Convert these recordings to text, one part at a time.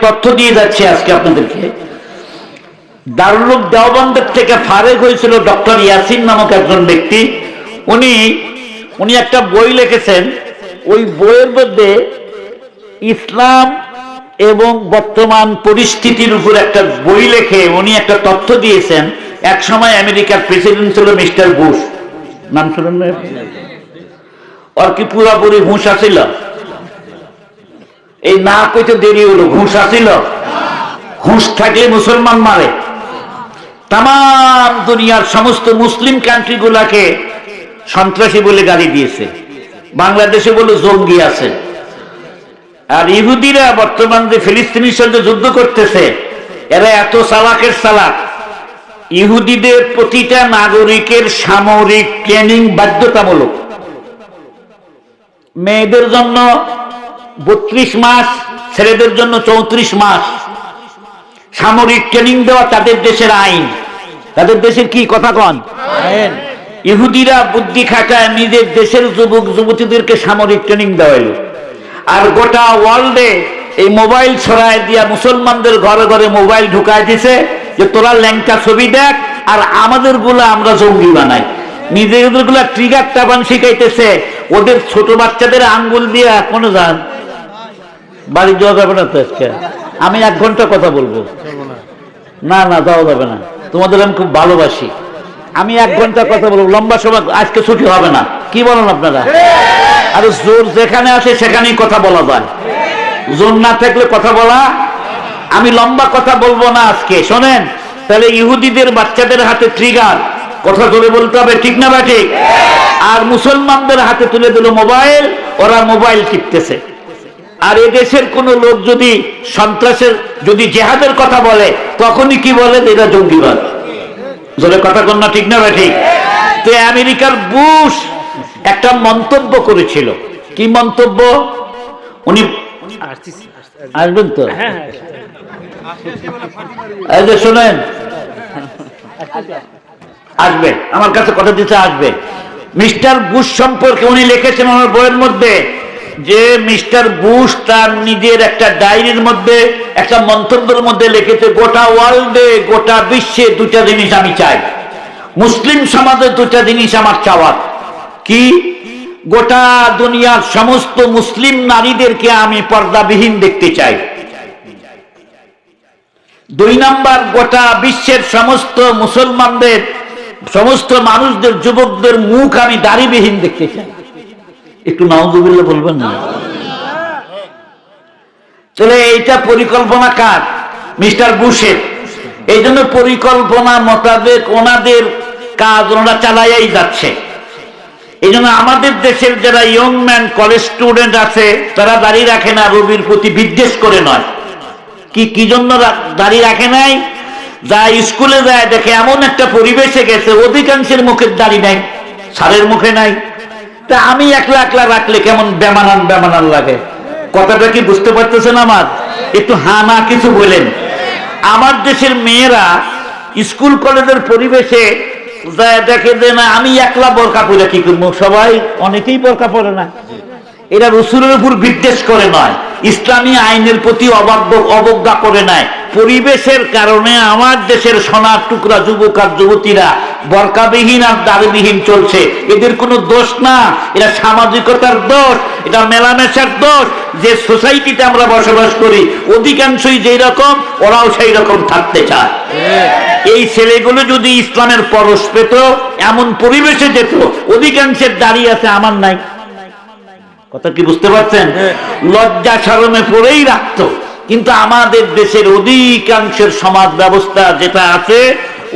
তথ্য দিয়ে যাচ্ছি আজকে আপনাদেরকে। দারুল দেওবন্দের থেকে ফারেক হয়েছিল ডক্টর ইয়াসিন নামক একজন ব্যক্তি। উনি উনি একটা বই লিখেছেন। ওই বইয়ের মধ্যে ইসলাম এবং বর্তমান পরিস্থিতির উপর একটা বই লেখে উনি একটা তথ্য দিয়েছেন। এক সময় আমেরিকার প্রেসিডেন্ট ছিল মিস্টার বুশ। নাম শুনেন? ওর কি পুরাপুরি হুঁশ আছিল? এই না কইতে দেরি হলো ঘুষ আসিল ঘুষ থাকলে মুসলমান মারে। তাম দুনিয়ার সমস্ত মুসলিম কান্ট্রি গুলাকে সন্ত্রাসী বলে গালি দিয়েছে। বাংলাদেশে বলে জঙ্গি আছে। আর ইহুদিরা বর্তমান যে ফিলিস্তিনির সঙ্গে যুদ্ধ করতেছে, এরা এত সালাকের সালাক ইহুদিদের প্রতিটা নাগরিকের সামরিক ট্রেনিং বাধ্যতামূলক। মেয়েদের জন্য বত্রিশ মাস ছেলেদের জন্য চৌত্রিশ মাস। সামরিক ট্রেনিং দেওয়া তাদের দেশের আইন। তাদের দেশের কি কথা কন? ইহুদিরা বুদ্ধি খাটায় নিজের দেশের যুবক যুবতীদেরকে সামরিক ট্রেনিং দেওয়াইল। আর গোটা ওয়ার্ল্ডে এই মোবাইল ছড়ায় দিয়া মুসলমানদের ঘরে ঘরে মোবাইল ঢুকায় দিছে যে তোরা ল্যাংটা ছবি দেখ আর আমাদেরগুলা আমরা জঙ্গি বানাই। নিজেদেরগুলা ট্রিগার টাবান শিখাইতেছে। ওদের ছোট বাচ্চাদের আঙ্গুল দিয়ে কোনো যান বাড়ি যাওয়া যাবে না তো আজকে? আমি এক ঘণ্টা কথা বলব। না না, যাওয়া যাবে না। তোমাদের আমি খুব ভালোবাসি। আমি এক ঘণ্টা কথা বলব। লম্বা সময় আজকে ছুটি হবে না। কি বলেন আপনারা? আর জোর যেখানে আসে সেখানেই কথা বলা যায়। জোর না থাকলে কথা বলা, আমি লম্বা কথা বলব না আজকে। শোনেন, তাহলে ইহুদিদের বাচ্চাদের হাতে ট্রিগার কথা জোরে বলতে হবে, ঠিক না বা ঠিক? আর মুসলমানদের হাতে তুলে দিল মোবাইল, ওরা মোবাইল টিপতেছে। আর এদেশের কোন লোক যদি সন্ত্রাসের, যদি জেহাদের কথা বলে, তখনই কি বলে এটা জঙ্গিবাদ? জোরে কথা কন না, ঠিক না ভাই, ঠিক? তো আমেরিকার বুশ একটা মন্তব্য করেছিল। কি মন্তব্য? উনি আসবেন তো? শোনেন, আসবে, আমার কাছে কথা দিতে আসবে। মিস্টার বুশ সম্পর্কে উনি লিখেছেন আমার বইয়ের মধ্যে। যে মিস্টার বুশ তার নিজের একটা ডায়েরির মধ্যে, একটা মন্তব্যের মধ্যে লিখেছে, গোটা ওয়ার্ল্ডে, গোটা বিশ্বে দুটা জিনিস আমি চাই। মুসলিম সমাজে দুটা জিনিস আমার চাওয়ার। কি? গোটা দুনিয়ার সমস্ত মুসলিম নারীদেরকে আমি পর্দাবিহীন দেখতে চাই। দুই নাম্বার, গোটা বিশ্বের সমস্ত মুসলমানদের, সমস্ত মানুষদের, যুবকদের মুখ আমি দাড়িবিহীন দেখতে চাই। একটু নওজুবিল্লা বলবেন না? তাহলে এইটা পরিকল্পনা কার? মিস্টার বুশের। এই জন্য পরিকল্পনা মোতাবেক ওনাদের কাজ ওনারা চালাইয়াই যাচ্ছে। এই জন্য আমাদের দেশের যারা ইয়ং ম্যান কলেজ স্টুডেন্ট আছে, তারা দাঁড়িয়ে রাখে না, রবির প্রতি বিদ্বেষ করে নয়। কি কি জন্য দাঁড়িয়ে রাখে নাই? যা স্কুলে যায়, দেখে এমন একটা পরিবেশে গেছে, অধিকাংশের মুখের দাড়ি নাই, সারের মুখে নাই। তা আমি একলা একলা রাখলে কেমন বেমানান বেমানান লাগে? কথাটা কি বুঝতে পারতেছেন আমার? একটু হা না কিছু বলেন। আমার দেশের মেয়েরা স্কুল, কলেজের পরিবেশে দেখে যে না, আমি একলা বরকা পরে কি করব? সবাই অনেকেই বরকা পরে না। এরা রসুলের উপর বিদ্বেষ করে নয়। ইসলামী আইনের প্রতি অবাধ্য, অবজ্ঞা করে নেয় পরিবেশের কারণে আমার দেশের সোনার টুকরা যুবক আর যুবতীরা বরকাবিহীন আর দাড়িবিহীন চলছে। এদের কোনো দোষ না। এটা সামাজিকতার দোষ, এটা মেলামেশার দোষ। যে সোসাইটিতে আমরা বসবাস করি, অধিকাংশই যেই রকম, ওরাও সেই রকম থাকতে চায়। এই ছেলেগুলো যদি ইসলামের পরশ পেত, এমন পরিবেশে যেত, অধিকাংশের দাঁড়িয়ে আছে, আমার নাই। কথা কি বুঝতে পারছেন? লজ্জা সরমে পড়েই রাখতো। কিন্তু আমাদের দেশের অধিকাংশের সমাজ ব্যবস্থা যেটা আছে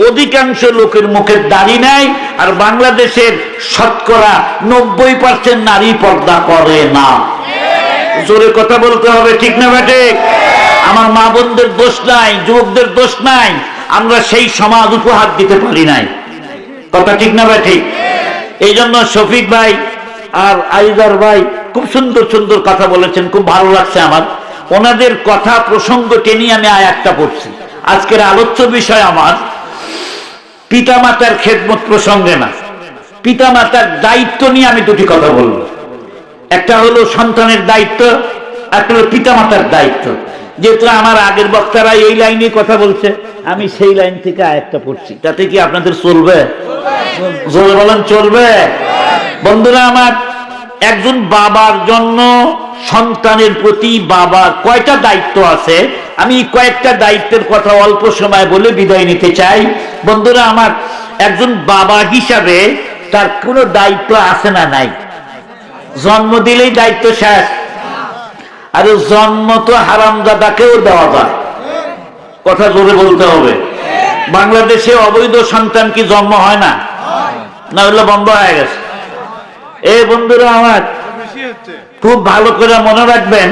অধিকাংশ লোকের মুখের দাড়ি নাই আর বাংলাদেশের শতকরা নব্বই পার্সেন্ট নারী পর্দা করে না। জোরে কথা বলতে হবে ঠিক না ঠিক আমার মা বোনদের দোষ নাই যুবকদের দোষ নাই আমরা সেই সমাজ উপহার দিতে পারি নাই। কথা ঠিক না ঠিক এই জন্য শফিক ভাই আর আইজার ভাই খুব সুন্দর সুন্দর কথা বলেছেন খুব ভালো লাগছে আমার। ওনাদের কথা প্রসঙ্গ টেনে আমি আয়াতটা পড়ছি। আজকের আলোচ্য বিষয় আমার পিতামাতার খেদমত প্রসঙ্গে না। পিতামাতার দায়িত্ব নিয়ে আমি দুটি কথা বলব। একটা হলো সন্তানের দায়িত্ব একটা হলো পিতামাতার দায়িত্ব। যেহেতু আমার আগের বক্তারা এই লাইনে কথা বলছে আমি সেই লাইন থেকে আরেকটা পড়ছি। তাতে কি আপনাদের চলবে। জোরে বলেন চলবে। বন্ধুরা আমার একজন বাবার জন্য সন্তানের প্রতি বাবার কয়টা দায়িত্ব আছে? আমি কয়েকটা দায়িত্বের কথা অল্প সময় বলে বিদায় নিতে চাই। বন্ধুরা, আমার একজন বাবা হিসাবে তার কোনো দায়িত্ব আছে না নাই? জন্ম দিলেই দায়িত্ব শেষ। আর জন্ম তো হারামজাদাকেও দেওয়া যায়। কথা জোরে বলতে হবে। বাংলাদেশে অবৈধ সন্তান কি জন্ম হয় না? না হলে বন্ধ হয়ে গেছে। এই বন্ধুরা আমার খুব ভালো করে মনে রাখবেন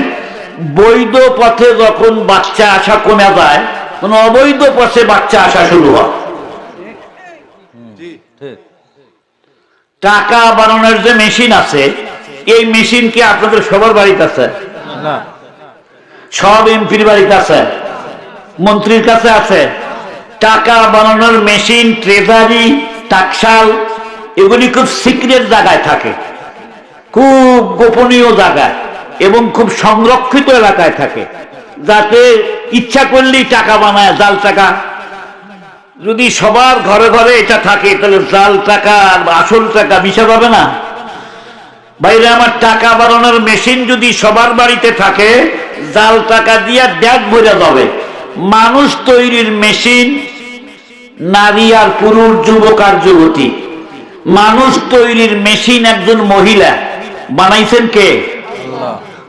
বৈধ পথে যখন বাচ্চা আসা কমে যায় কোন অবৈধ পথে বাচ্চা আসা শুরু হয়। টাকা বানানোর যে মেশিন আছে এই মেশিন কি আপনাদের সবার বাড়িতে আছে? সব এমপির বাড়িতে আছে। মন্ত্রীর কাছে আছে। টাকা বানানোর মেশিন ট্রেজারি টাকশাল এগুলি খুব সিক্রেট জায়গায় থাকে, খুব গোপনীয় জায়গায় এবং খুব সংরক্ষিত এলাকায় থাকে। যাতে ইচ্ছা করলেই টাকা বানায়, জাল টাকা। যদি সবার ঘরে ঘরে এটা থাকে, তাহলে জাল টাকা আর আসল টাকা মিশা যাবে না। বাইরে আমার টাকা বাড়ানোর মেশিন যদি সবার বাড়িতে থাকে, জাল টাকা দিয়ে ব্যাগ ভরে যাবে। মানুষ তৈরির মেশিন, নারী আর পুরুষ, যুবক আর যুবতী। মানুষ তৈরির মেশিন একজন মহিলা। বানাইছেন কে?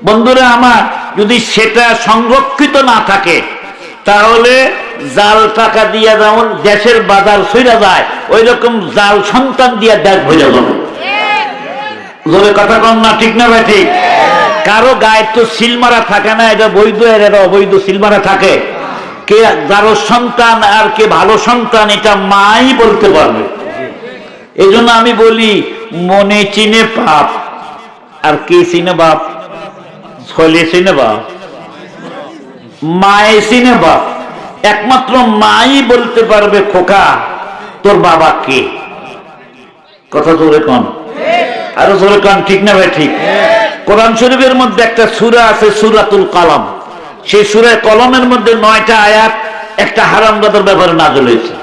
বন্ধুরা, আমার যদি সেটা সংরক্ষিত না থাকে, তাহলে জাল টাকা দিয়া যেমন দেশের বাজার সইরা যায় ওই রকম জাল সন্তান দিয়া দেশ ভরে যাবে। জোরে কথা কম না, ঠিক না ভাই, ঠিক? কারও গায়ে তো সিলমারা থাকে না, এটা বৈধ আর এটা অবৈধ সিলমারা থাকে। কে যারো সন্তান আর কে ভালো সন্তান, এটা মাই বলতে পারবে। এই আমি বলি, মনে চিনে পাপ। আর কে চিনে বাপ ছলে চিনে বাপ মায়ে চিনে বাপ একমাত্র মাই বলতে পারবে খোকা, তোর বাবা কে? কথা জোরে কন। আরও জোরে কন, ঠিক না ভাই, ঠিক? কোরআন শরীফের মধ্যে একটা সুরা আছে, সুরাতুল কলম। সেই সুরায় কলমের মধ্যে নয়টা আয়াত একটা হারামদাদার ব্যাপারে নাজল হয়েছে।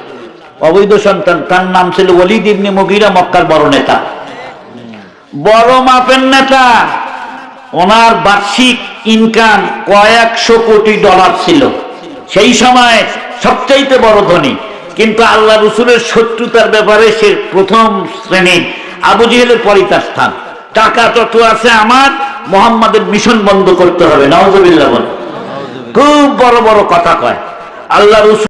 অবৈধ সন্তান, তার নাম ছিল ওলিদ ইবনে মুগিরা, মক্কার বড় নেতা। বড় মাপের নেতা। ওনার বার্ষিক ইনকাম কয়েকশো কোটি ডলার ছিল। সেই সময় সবচাইতে বড় ধনী। কিন্তু আল্লাহ রসুলের শত্রুতার ব্যাপারে সে প্রথম শ্রেণি আবু জেহেলের পরই স্থান টাকা তত আছে আমার, মোহাম্মদের মিশন বন্ধ করতে হবে। নওয়াজ খুব বড় বড় কথা কয়। আল্লাহ রসুল